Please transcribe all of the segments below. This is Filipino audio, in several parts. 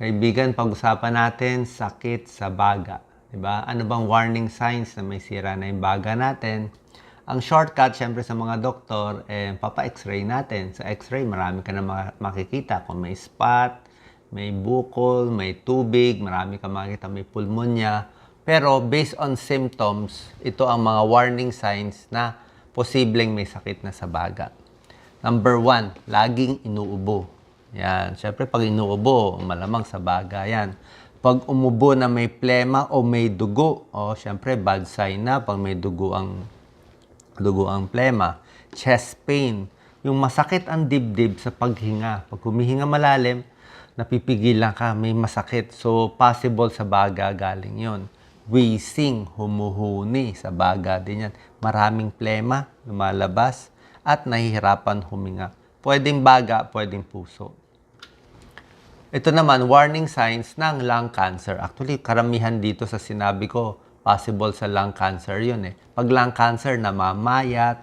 Kaibigan, pag-usapan natin sakit sa baga. Diba? Ano bang warning signs na may sira na yung baga natin? Ang shortcut, syempre sa mga doktor, eh, papa-x-ray natin. Sa x-ray, marami ka na ma- makikita. Kung may spot, may bukol, may tubig, marami ka makikita, may pulmonya. Pero based on symptoms, ito ang mga warning signs na posibleng may sakit na sa baga. Number one, laging inuubo. Yan. Siyempre, pag inuubo, malamang sa baga yan. Pag umubo na may plema o may dugo, o siyempre, bad sign na pag may dugo ang, dugo ang plema. Chest pain. Yung masakit ang dibdib sa paghinga. Pag humihinga malalim, napipigilan ka, may masakit. So, possible sa baga galing yon wheezing, humuhuni sa baga din yan. Maraming plema, lumalabas, at nahihirapan huminga. Pwedeng baga, pwedeng puso. Ito naman, warning signs ng lung cancer. Actually, karamihan dito sa sinabi ko, possible sa lung cancer yun eh. Pag lung cancer, namamayat,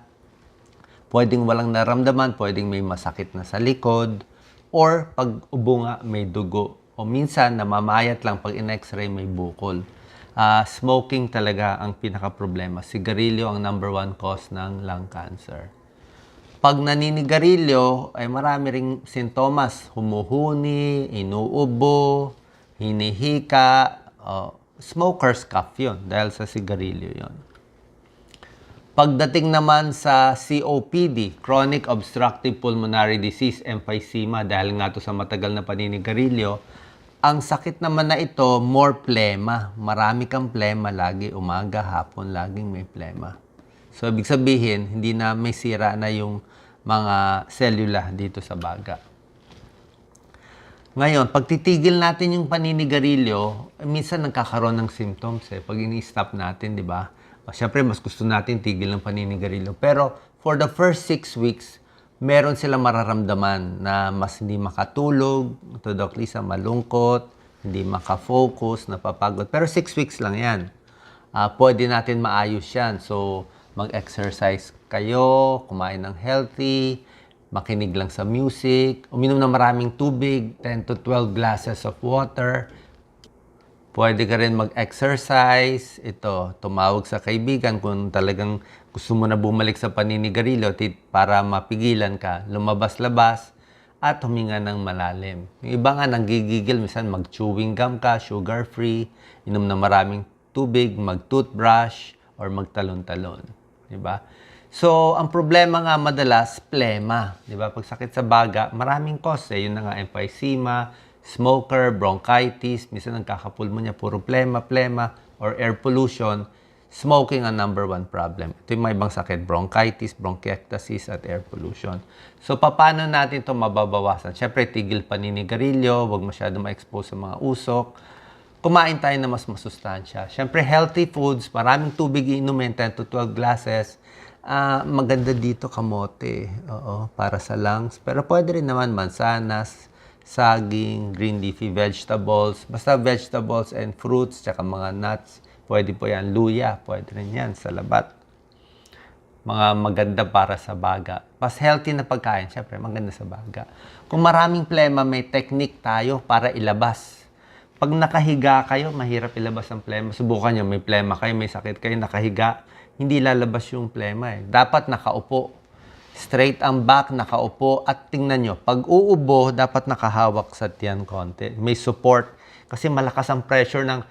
pwedeng walang naramdaman, pwedeng may masakit na sa likod, or pag ubo nga, may dugo. O minsan, namamayat lang pag in-x-ray, may bukol. Ah, smoking talaga ang pinaka-problema. Sigarilyo ang number one cause ng lung cancer. Pag naninigarilyo, ay marami ring sintomas. Humuhuni, inuubo, hinihika, oh, smoker's cough yun dahil sa sigarilyo yon. Pagdating naman sa COPD, Chronic Obstructive Pulmonary Disease, emphysema, dahil nga to sa matagal na paninigarilyo, ang sakit naman na ito, more plema. Marami kang plema lagi, umaga, hapon, laging may plema. So, ibig sabihin, hindi na may sira na yung mga selula dito sa baga. Ngayon, pag titigil natin yung paninigarilyo, minsan nagkakaroon ng symptoms eh. Pag ini-stop natin, di ba? Siyempre, mas gusto natin tigil ng paninigarilyo. Pero for the first six weeks, meron silang mararamdaman na mas hindi makatulog, to Doc Lisa, malungkot, hindi makafocus, napapagod. Pero six weeks lang yan. Ah, pwede natin maayos yan. So, mag-exercise kayo, kumain ng healthy, makinig lang sa music, uminom ng maraming tubig, 10 to 12 glasses of water. Pwede ka rin mag-exercise. Ito, tumawag sa kaibigan kung talagang gusto mo na bumalik sa paninigarilyo para mapigilan ka, lumabas-labas, at huminga ng malalim. Yung iba nga nanggigigil, minsan mag-chewing gum ka, sugar-free, inom ng maraming tubig, mag-toothbrush, or magtalon-talon. Di ba? So, ang problema nga madalas, plema. Di ba? Pag sakit sa baga, maraming cause. Eh. Yun na nga, emphysema, smoker, bronchitis, minsan nagkakapulmonya, puro plema, plema, or air pollution. Smoking ang number one problem. Ito yung may ibang sakit, bronchitis, bronchiectasis, at air pollution. So, paano natin ito mababawasan? Siyempre, tigil paninigarilyo, huwag masyado ma-expose sa mga usok. Kumain tayo na mas masustansya. Siyempre, healthy foods, maraming tubig iinumin, 10 to 12 glasses. Ah, maganda dito kamote, oo, para sa lungs. Pero pwede rin naman mansanas, saging, green leafy vegetables, basta vegetables and fruits, tsaka mga nuts. Pwede po yan, luya, pwede rin yan, sa labat. Mga maganda para sa baga. Mas healthy na pagkain, syempre, maganda sa baga. Kung maraming plema, may technique tayo para ilabas. Pag nakahiga kayo, mahirap ilabas ang plema. Subukan nyo, may plema kayo, may sakit kayo, nakahiga, hindi lalabas yung plema eh. Dapat nakaupo. Straight ang back, nakaupo. At tingnan nyo, pag uubo, dapat nakahawak sa tiyan konti. May support. Kasi malakas ang pressure ng...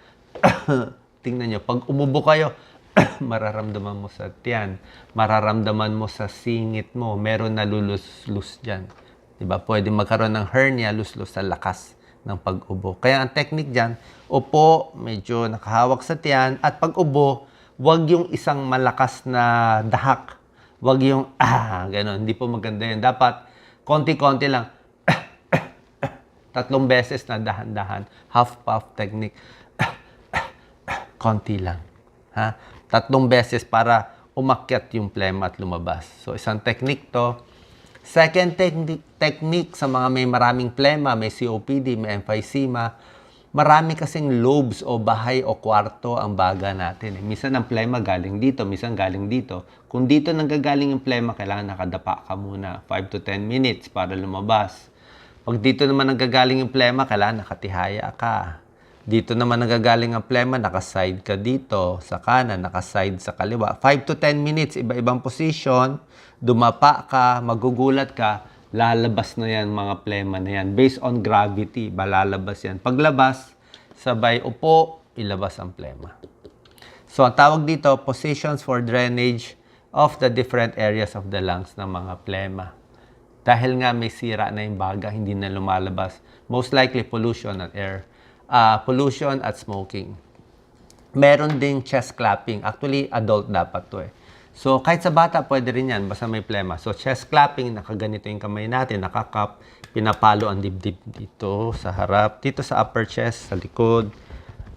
tingnan nyo, pag umubo kayo, mararamdaman mo sa tiyan. Mararamdaman mo sa singit mo. Meron na lulus-lus dyan. Diba? Pwede magkaroon ng hernia, lus-lus sa lakas ng pag-ubo. Kaya ang technique dyan, upo, medyo nakahawak sa tiyan, at pag ubo, wag yung isang malakas na dahak. Wag yung, ah, gano'n. Hindi po maganda yun. Dapat, konti-konti lang. Tatlong beses na dahan-dahan. Half-puff technique. konti lang. Ha? Tatlong beses para umakyat yung plema at lumabas. So, isang technique to. Second technique, technique sa mga may maraming plema, may COPD, may emphysema, marami kasing lobes o bahay o kwarto ang baga natin. Eh. Minsan ang plema galing dito, minsan galing dito. Kung dito nanggagaling yung plema, kailangan nakadapa ka muna 5 to 10 minutes para lumabas. Pag dito naman nagagaling yung plema, kailangan nakatihaya ka. Dito naman nagagaling ang plema, nakaside ka dito, sa kanan, nakaside sa kaliwa. 5 to 10 minutes, iba-ibang position, dumapa ka, magugulat ka, lalabas na yan mga plema na yan. Based on gravity, balalabas yan. Paglabas, sabay upo, ilabas ang plema. So, ang tawag dito, positions for drainage of the different areas of the lungs ng mga plema. Dahil nga may sira na yung baga, hindi na lumalabas. Most likely pollution at air. Ah pollution at smoking. Meron ding chest clapping. Actually, adult dapat to eh. So, kahit sa bata, pwede rin yan, basta may plema. So, chest clapping, nakaganito yung kamay natin, nakakap, pinapalo ang dibdib dito sa harap, dito sa upper chest, sa likod.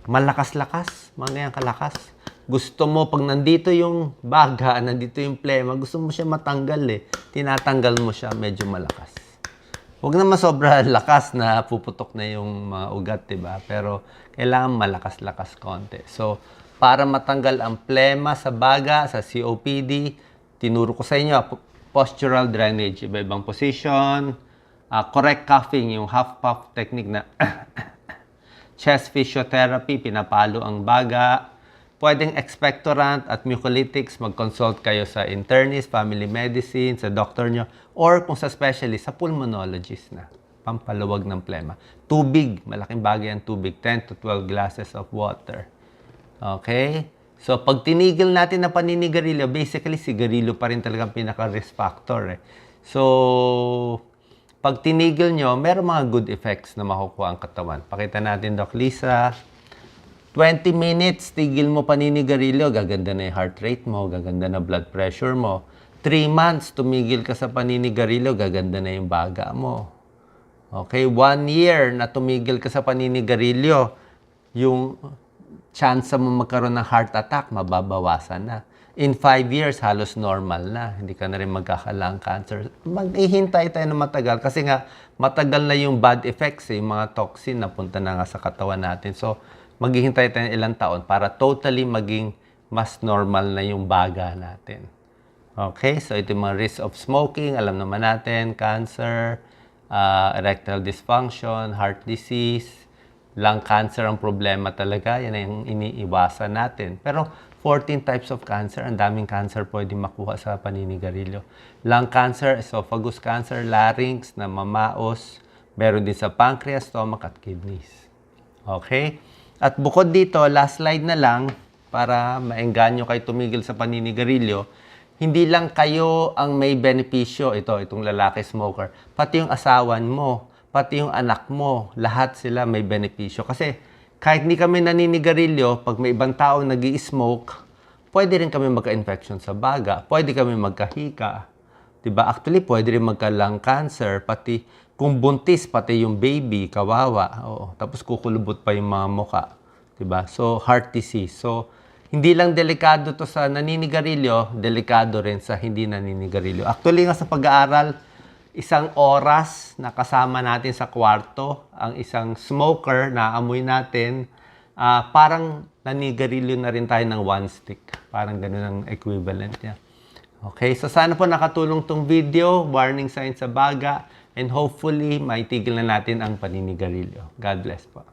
Malakas-lakas, mga yan kalakas. Gusto mo, pag nandito yung baga, nandito yung plema, gusto mo siya matanggal eh. Tinatanggal mo siya, medyo malakas. Huwag naman sobra lakas na puputok na yung mga ugat, 'di ba? Pero kailangan malakas-lakas konti. So, para matanggal ang plema sa baga, sa COPD, tinuro ko sa inyo, po- postural drainage, iba-ibang position, ah, correct coughing, yung half puff technique na chest physiotherapy, pinapalo ang baga. Pwedeng expectorant at mucolytics, mag-consult kayo sa internist, family medicine, sa doctor nyo, or kung sa specialist, sa pulmonologist na. Pampaluwag ng plema. Tubig, malaking bagay ang tubig, 10 to 12 glasses of water. Okay? So, pag tinigil natin na paninigarilyo, basically, sigarilyo pa rin talagang pinaka-risk factor. Eh. So, pag tinigil nyo, meron mga good effects na makukuha ang katawan. Pakita natin, Doc Lisa. 20 minutes, tigil mo paninigarilyo, gaganda na yung heart rate mo, gaganda na blood pressure mo. 3 months, tumigil ka sa paninigarilyo, gaganda na yung baga mo. Okay, one year na tumigil ka sa paninigarilyo, yung chance mo magkaroon ng heart attack, mababawasan na. In five years, halos normal na. Hindi ka na rin magkakalang cancer. Maghihintay tayo na matagal kasi nga matagal na yung bad effects, eh, yung mga toxin na punta na nga sa katawan natin. So, maghihintay tayo ng ilang taon para totally maging mas normal na yung baga natin. Okay, so ito yung mga risk of smoking, alam naman natin, cancer, uh, erectile dysfunction, heart disease, lung cancer ang problema talaga, yan ang iniiwasan natin. Pero 14 types of cancer, ang daming cancer pwede makuha sa paninigarilyo. Lung cancer, esophagus cancer, larynx, na mamaos, meron din sa pancreas, stomach at kidneys. Okay? At bukod dito, last slide na lang para maengganyo kayo tumigil sa paninigarilyo. Hindi lang kayo ang may benepisyo, ito, itong lalaki smoker, pati yung asawan mo, pati yung anak mo, lahat sila may benepisyo. Kasi kahit hindi kami naninigarilyo, pag may ibang tao nag smoke pwede rin kami magka-infection sa baga, pwede kami magkahika, Diba? Actually, pwede rin magka-lung cancer, pati kung buntis, pati yung baby, kawawa. Oo. Tapos kukulubot pa yung mga muka. Diba? So, heart disease. So, hindi lang delikado to sa naninigarilyo, delikado rin sa hindi naninigarilyo. Actually nga sa pag-aaral, isang oras na kasama natin sa kwarto, ang isang smoker na amoy natin, ah, parang nanigarilyo na rin tayo ng one stick. Parang ganun ang equivalent niya. Okay, so sana po nakatulong tong video, warning signs sa baga, and hopefully maitigil na natin ang paninigarilyo. God bless po.